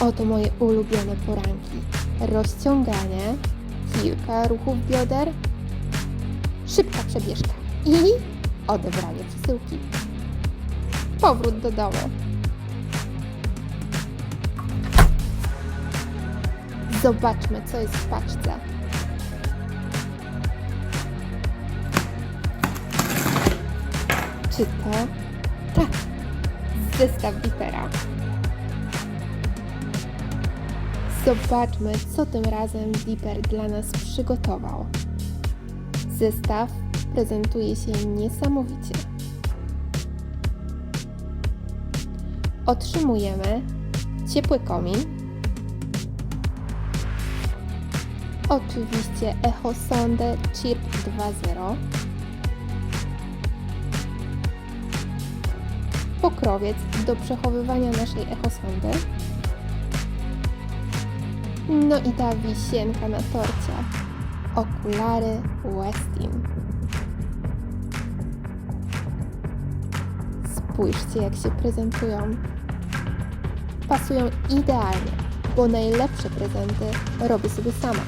oto moje ulubione poranki. Rozciąganie, kilka ruchów bioder, szybka przebieżka i odebranie przesyłki. Powrót do domu. Zobaczmy, co jest w paczce. Czy to? Tak, zestaw Vipera. Zobaczmy, co tym razem Viper dla nas przygotował. Zestaw prezentuje się niesamowicie. Otrzymujemy ciepły komin, oczywiście Echo Sonde Chirp 2.0, pokrowiec do przechowywania naszej echosondy. No i ta wisienka na torcie. Okulary Westin. Spójrzcie jak się prezentują. Pasują idealnie, bo najlepsze prezenty robię sobie sama.